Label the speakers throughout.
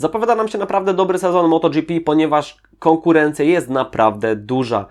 Speaker 1: Zapowiada nam się naprawdę dobry sezon MotoGP, ponieważ konkurencja jest naprawdę duża.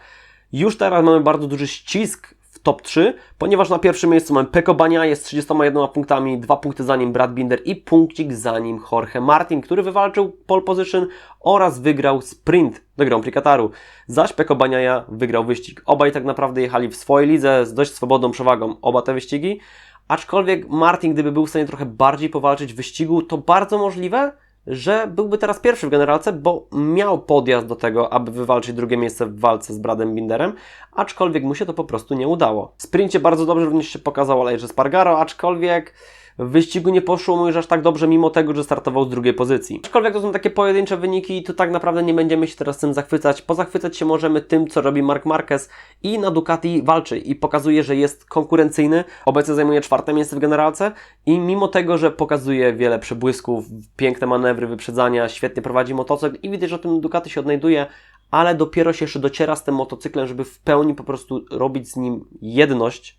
Speaker 1: Już teraz mamy bardzo duży ścisk w top 3, ponieważ na pierwszym miejscu mamy Peko Bania z 31 punktami, dwa punkty za nim Brad Binder i punkcik za nim Jorge Martin, który wywalczył pole position oraz wygrał sprint do Grand Prix Kataru. Zaś Peko Baniaja wygrał wyścig. Obaj tak naprawdę jechali w swojej lidze z dość swobodną przewagą, oba te wyścigi. Aczkolwiek Martin, gdyby był w stanie trochę bardziej powalczyć w wyścigu, to bardzo możliwe, że byłby teraz pierwszy w generalce, bo miał podjazd do tego, aby wywalczyć drugie miejsce w walce z Bradem Binderem, aczkolwiek mu się to po prostu nie udało. W sprincie bardzo dobrze również się pokazał Alejże Spargaro, aczkolwiek w wyścigu nie poszło mu już aż tak dobrze, mimo tego, że startował z drugiej pozycji. Aczkolwiek to są takie pojedyncze wyniki i tu tak naprawdę nie będziemy się teraz tym zachwycać. Pozachwycać się możemy tym, co robi Mark Marquez i na Ducati walczy i pokazuje, że jest konkurencyjny. Obecnie zajmuje czwarte miejsce w generalce i mimo tego, że pokazuje wiele przebłysków, piękne manewry, wyprzedzania, świetnie prowadzi motocykl i widać, że o tym Ducati się odnajduje, ale dopiero się jeszcze dociera z tym motocyklem, żeby w pełni po prostu robić z nim jedność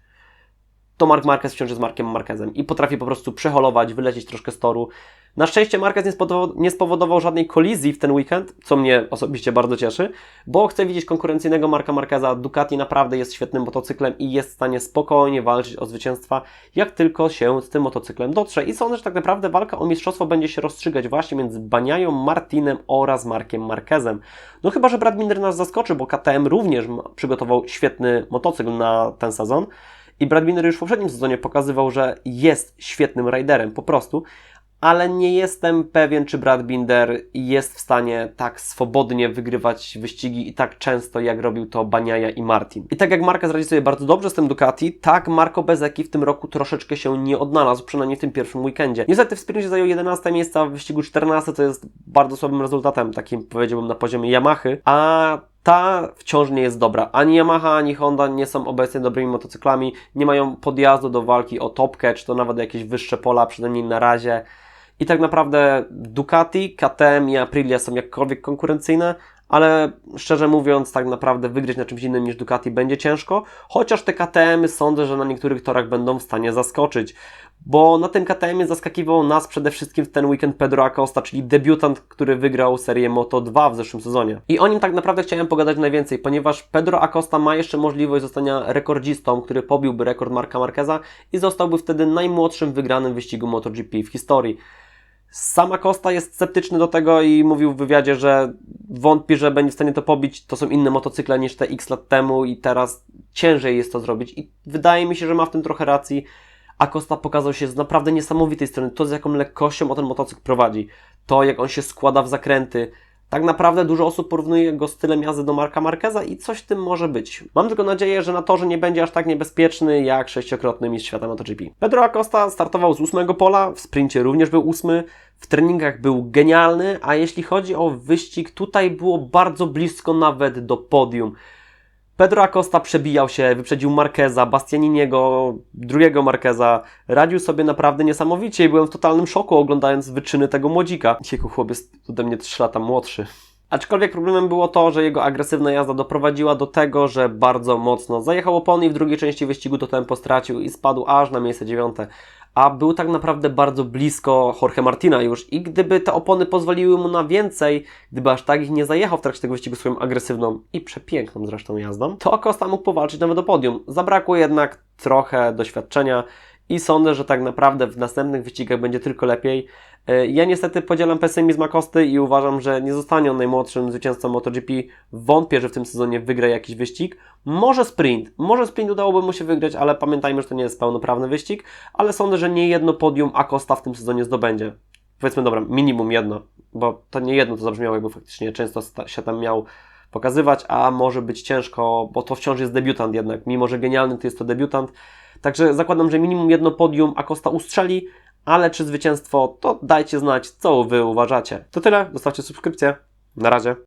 Speaker 1: to Mark Marquez wciąż jest Markiem Marquezem i potrafi po prostu przeholować, wylecieć troszkę z toru. Na szczęście Marquez nie spowodował, nie spowodował żadnej kolizji w ten weekend, co mnie osobiście bardzo cieszy, bo chcę widzieć konkurencyjnego Marka Marqueza. Ducati naprawdę jest świetnym motocyklem i jest w stanie spokojnie walczyć o zwycięstwa, jak tylko się z tym motocyklem dotrze. I sądzę, że tak naprawdę walka o mistrzostwo będzie się rozstrzygać właśnie między Baniają, Martinem oraz Markiem Marquezem. No chyba, że Brad Binder nas zaskoczy, bo KTM również przygotował świetny motocykl na ten sezon. I Brad Binder już w poprzednim sezonie pokazywał, że jest świetnym riderem, po prostu, ale nie jestem pewien, czy Brad Binder jest w stanie tak swobodnie wygrywać wyścigi i tak często, jak robił to Baniaja i Martin. I tak jak Marquez radzi sobie bardzo dobrze z tym Ducati, tak Marco Bezeki w tym roku troszeczkę się nie odnalazł, przynajmniej w tym pierwszym weekendzie. Niestety w sprincie zajął 11 miejsce, a w wyścigu 14, co jest bardzo słabym rezultatem, takim powiedziałbym na poziomie Yamahy, a ta wciąż nie jest dobra. Ani Yamaha, ani Honda nie są obecnie dobrymi motocyklami, nie mają podjazdu do walki o topkę, czy to nawet jakieś wyższe pola, przynajmniej na razie. I tak naprawdę Ducati, KTM i Aprilia są jakkolwiek konkurencyjne, ale szczerze mówiąc, tak naprawdę wygrać na czymś innym niż Ducati będzie ciężko, chociaż te KTM sądzę, że na niektórych torach będą w stanie zaskoczyć. Bo na tym KTM zaskakiwał nas przede wszystkim w ten weekend Pedro Acosta, czyli debiutant, który wygrał serię Moto2 w zeszłym sezonie. I o nim tak naprawdę chciałem pogadać najwięcej, ponieważ Pedro Acosta ma jeszcze możliwość zostania rekordzistą, który pobiłby rekord Marka Marqueza i zostałby wtedy najmłodszym wygranym wyścigu MotoGP w historii. Sam Acosta jest sceptyczny do tego i mówił w wywiadzie, że wątpi, że będzie w stanie to pobić. To są inne motocykle niż te x lat temu i teraz ciężej jest to zrobić. I wydaje mi się, że ma w tym trochę racji. Acosta pokazał się z naprawdę niesamowitej strony. To, z jaką lekkością o ten motocykl prowadzi. To, jak on się składa w zakręty. Tak naprawdę dużo osób porównuje go stylem jazdy do Marka Marqueza i coś tym może być. Mam tylko nadzieję, że na torze nie będzie aż tak niebezpieczny jak sześciokrotny mistrz świata MotoGP. Pedro Acosta startował z ósmego pola, w sprincie również był ósmy, w treningach był genialny, a jeśli chodzi o wyścig, tutaj było bardzo blisko nawet do podium. Pedro Acosta przebijał się, wyprzedził Marqueza, Bastianiniego, drugiego Marqueza. Radził sobie naprawdę niesamowicie i byłem w totalnym szoku oglądając wyczyny tego młodzika. Jego chłopiec ode mnie 3 lata młodszy. Aczkolwiek problemem było to, że jego agresywna jazda doprowadziła do tego, że bardzo mocno zajechał opony i w drugiej części wyścigu to tempo stracił i spadł aż na miejsce dziewiąte. A był tak naprawdę bardzo blisko Jorge Martina już i gdyby te opony pozwoliły mu na więcej, gdyby aż tak ich nie zajechał w trakcie tego wyścigu swoją agresywną i przepiękną zresztą jazdą, to Acosta mógł powalczyć nawet o podium. Zabrakło jednak trochę doświadczenia i sądzę, że tak naprawdę w następnych wyścigach będzie tylko lepiej. E, Ja niestety podzielam pesymizm Akosty i uważam, że nie zostanie on najmłodszym zwycięzcą MotoGP. Wątpię, że w tym sezonie wygra jakiś wyścig. Może sprint. Może sprint udałoby mu się wygrać, ale pamiętajmy, że to nie jest pełnoprawny wyścig. Ale sądzę, że nie jedno podium Acosta w tym sezonie zdobędzie. Powiedzmy, dobra, minimum jedno, bo to nie jedno to zabrzmiało, jakby faktycznie często się tam miał pokazywać, a może być ciężko, bo to wciąż jest debiutant jednak. Mimo, że genialny to jest to debiutant. Także zakładam, że minimum jedno podium Acosta ustrzeli, ale czy zwycięstwo, to dajcie znać, co Wy uważacie. To tyle, zostawcie subskrypcję. Na razie.